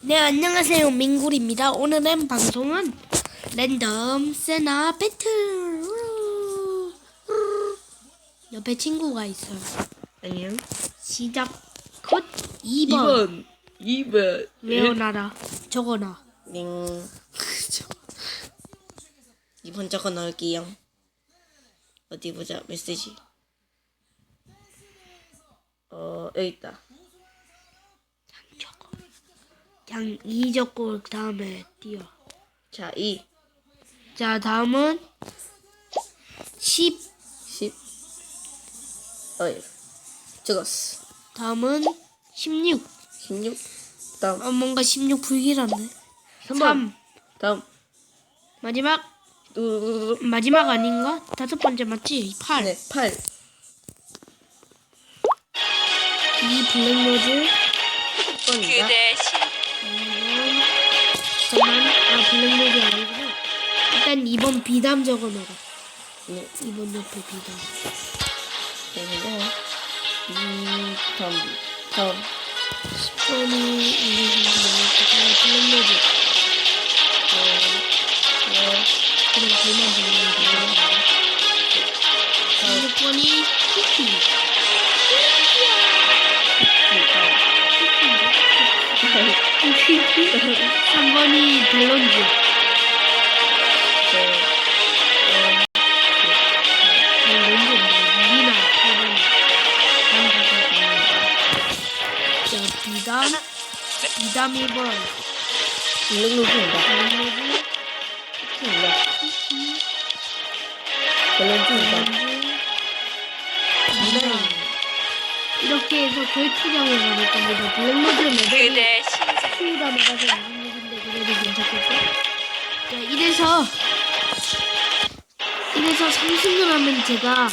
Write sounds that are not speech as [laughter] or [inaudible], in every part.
네, 안녕하세요. 민굴입니다. 오늘은 방송은 랜덤 세나 배틀. 옆에 친구가 있어요. 안녕. 시작 컷 2번. 2번. 2번. 외워놔라. 적어놔. 네. 2번 [laughs] 적어 넣을게요. 어디 보자. 메시지. 어, 여기 있다. 적어. 그냥 2 적고 그 다음에 띄워. 자, 2. 자, 다음은 10. 10. 어이. 적었어. 다음은 16. 16. 다음. 어, 뭔가 16 불길한데. 3번. 3. 다음. 마지막. 뚜루루루. 마지막 아닌가? 다섯 번째 맞지? 8. 네, 8. 이 블랙로즈. 6번입니다. 음. 아, 블랙로즈 아니구나. 일단 2번 비담 적어놔라. 네. 2번 옆에 비담. 그리고, 음, 다음. 다음. 10번이 우리 그다음에 블랙로즈. 어, 어, 그냥 돌만 블랙로즈. 16번이 쿠키. 3번이 벨론즈. 벨론즈 미나 8번. 자, 비담. 비담 1번. 블랙로즈입니다. 블랙로즈. 쿠키입니다. 밸런스입니다. 벨론즈. 이렇게 해서 결투장에 가볼 겁니다. 그대 신세 키우다 나가서 무슨 얘긴데 그래도 괜찮겠죠? 자, 이래서 이래서 3승을 하면 제가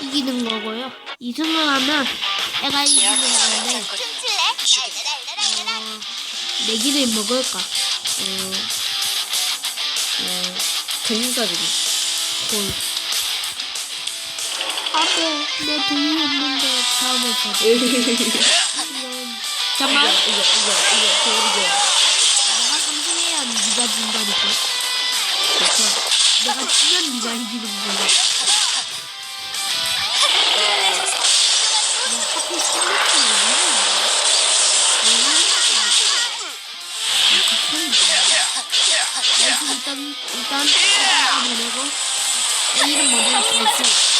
이기는 거고요. 2승을 하면 애가 이기는 건데 어, 내기를 먹을까? 음, 음, 재능가지고. 골. 아빠, 내 돈이 없는데 다음에 사자. [laughs] 잠깐만. 이거, 이거, 이거, 이거, 이거. 내가 3승해야 네가 진다니까. 좋다. 내가 치면 네가 이기는 거야. 뭐 하필 16분 나이스 일단 일단 보내고 내 이름 발수 아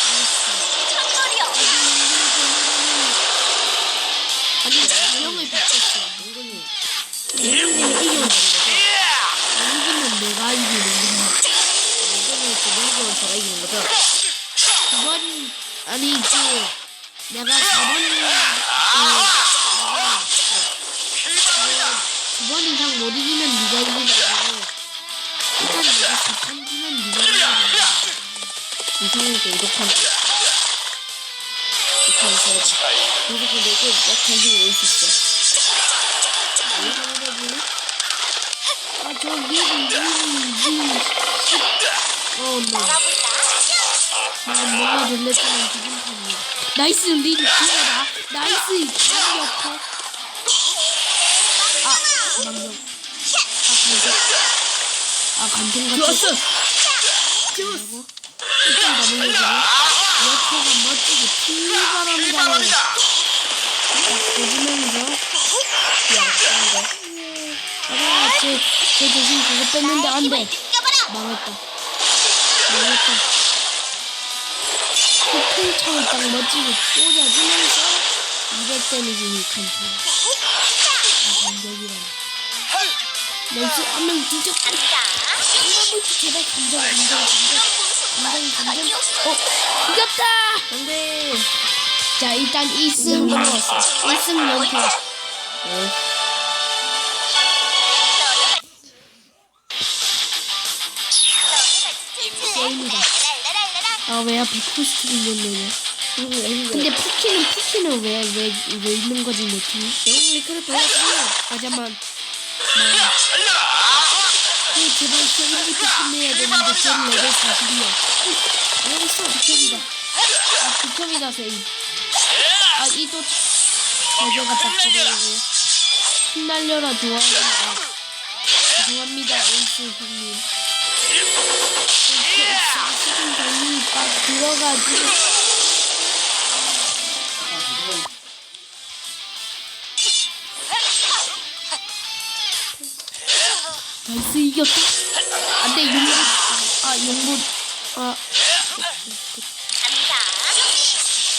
이기는? 두번 아니 그 내가 저번 두번 이상 못 이기면 네가 이기는 거고 일단 내가 두판 지면 네가 이기는 거야 이상하게 이렇게 이렇게 하면 계속 근데 이거 딱 가지고 올수 있어. 아저 얘는 얘는 어 no 방금 뭔가 놀랬지만 기분 탓이야 나이스 린 기어다 나이스 옆에 아 방금 아 간통 아 간통 같은 좋았어! 일단 더블로즈는 옆에가 멋지게 피바람이라고 딱 꽂으면서 아, 제, 제 대신 그거 뺐는데 안 돼. 망했다. 망했다. 큰 창을 딱 멋지게 꽂아주면서 200 데미지니 간통. 아, 반격이라네. 나이스, 한명 뒤져. 한번 제발 감정, 감정, 감정. 감정, 감정. 어, 이겼다! 안 돼! 자, 일단 1승 넘어왔어. 1승 연패. 어, 게 왜 하필 코스튬 있는 힘들어, 힘들어. 근데 푸키는, 푸키는 왜, 왜, 왜 있는 거지, 내 팀이? 영웅 리크를 보여주세요! 아, 잠만. 나. 그, 제발 게임부터 끝내야 되는데, 쟤는 레벨 40이야. 알겠어, 극혐이다. 아, 극혐이다, 세임. 아, 이또, 저저가 딱 들어오고. 흩날려라 좋아합니다. 죄송합니다, 에이스 형님. 이렇게 사실은 당연히 딱 들어가지. 나이스 이겼다. 안돼 용부. 아 용부. 아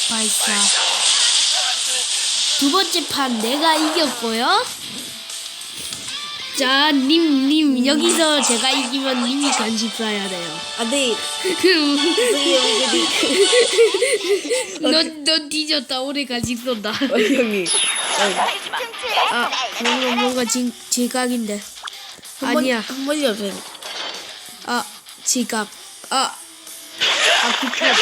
발사. 두 번째 판 내가 이겼고요. 자, 님, 님, 여기서 제가 이기면 님이 간식 사야 돼요. 안 돼 너, 너 뒤졌다. 오래 간식 쏜다. 어, 형님 아, 뭔가, 뭔가 진, 지각인데. 아니야. 한 번이 없어요 아, 지각. 아, 아, 극혐.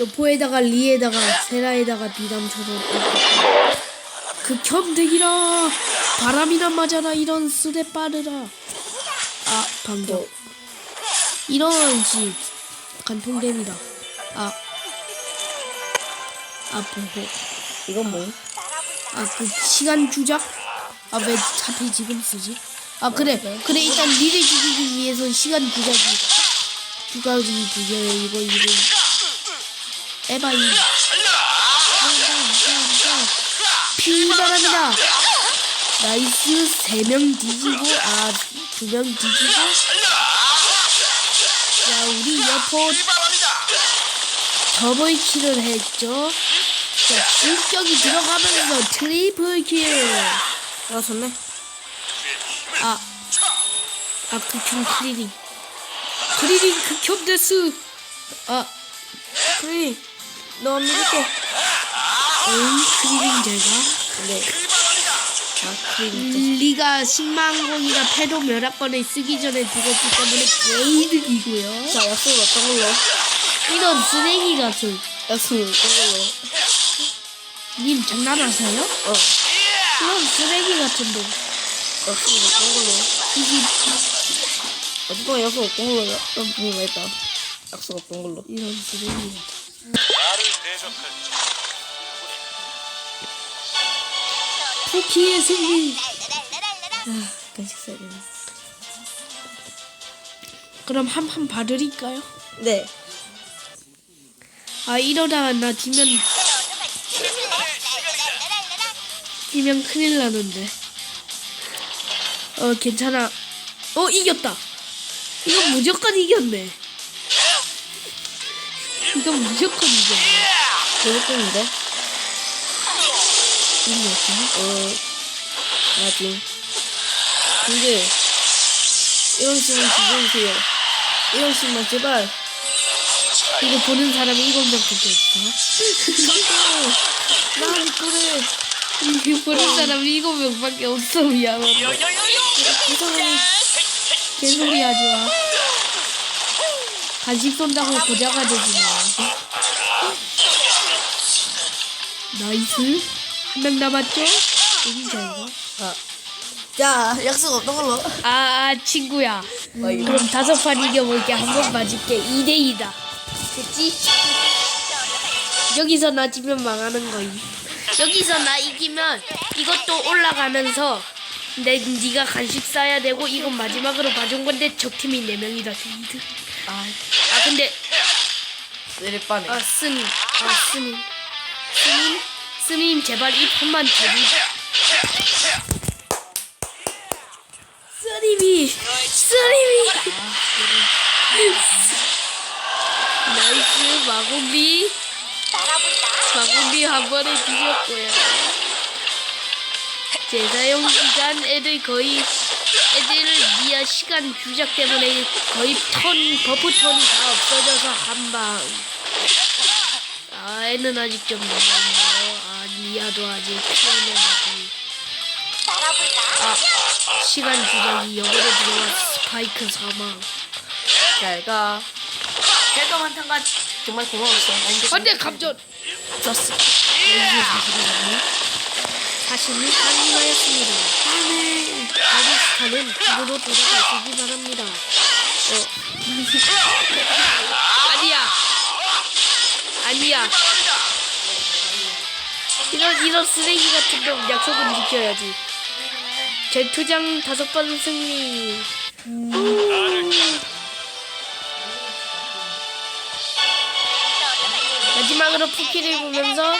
여포에다가 리에다가 세라에다가 비담처럼. 극혐 되기라. 바람이나 맞아라. 이런 수레 빠르라. 아, 반격. 이런 식 간통됩니다. 아, 아, 보호. 이건 뭐 아, 그 시간 주작? 아, 왜 하필 지금 쓰지? 아, 그래. 그래, 일단 니를 죽이기 위해서 시간 주작이 두 가지 두 개, 이거, 이거. 에바 이. 피바랍니다. 나이스, 세 명 뒤지고, 아, 두 명 뒤지고. 자, 우리 여포 더블 킬을 했죠. 자, 출격이 들어가면서 트리플 킬. 아 좋네 아, 아, 극혐 크리링. 크리링 극혐 데스. 아, 그래 너 믿을게 응, 크리링 제가. 네. 아 크림 리가 10만 공이라 패도 멸합권을 쓰기 전에 죽었기 때문에 게이득이고요. 자 약속을 어떤 걸로 이런 쓰레기 같은. 약속을 어떤 걸로 님 장난하세요? 어 이런 쓰레기 같은데. 약속을 어떤 걸로 이게 어떤 약속 어떤 걸로 난 분명 했다 약속 어떤 걸로 이런 쓰레기 같은. 나를 대적할 토끼의 승리. 아 간식 사야 되네 그럼 한판 봐드릴까요? 네. 아 이러다가 나 지면 지면 큰일 나는데. 어 괜찮아. 어 이겼다. 이건 무조건 이겼네. 이건 무조건 이겼네 대박인데 이겼죠 어 아직 근데 이런 식만 죽여주세요 이런 식만 제발 이거 보는 사람이 보고 있어 난 그래 이거 보는 사람이 이거 명밖에 없어 미안하다 개소리 하지 마 간식 쏜다고 고자가 되지 마 나이스 한 명 남았죠? 인자이가 아. 자 약속 어떤 걸로? 아, 아 친구야. 아, 이거. 그럼 다섯 판 이겨볼게. 한 번 맞을게. 2대2다. 됐지? 여기서 나 지면 망하는 거임. 여기서 나 이기면 이것도 올라가면서 내 네가 간식 싸야 되고 이건 마지막으로 봐준 건데 적 팀이 4명이다. 이득 아아 근데 쓰레빠네 아 스님 아 스님 스님 제발 이 판만 제비 스님이 스님이 나이스 마구비. 마구비 한 번에 뒤졌고요. 재사용 시간 애들 거의 애들 니아 시간 주작 때문에 거의 턴 버프 턴이 다 없어져서 한방. 아 애는 아직 좀 남아있네 요아 니아도 아직 아직 아 시간 주작이 역으로 들어와 스파이크 사망. 잘가 잘가 한탄가 정말 고마웠어. 안돼 감전! 졌어 자신이 강림하였습니다. 안해 아리스타는 집으로 돌아가시기 바랍니다. 어. [laughs] 아니야. 아니야 이런 이런 쓰레기 같은 놈 약속은 지켜야지 제 투장 다섯 번 승리. 나를 마지막으로 푸키를 보면서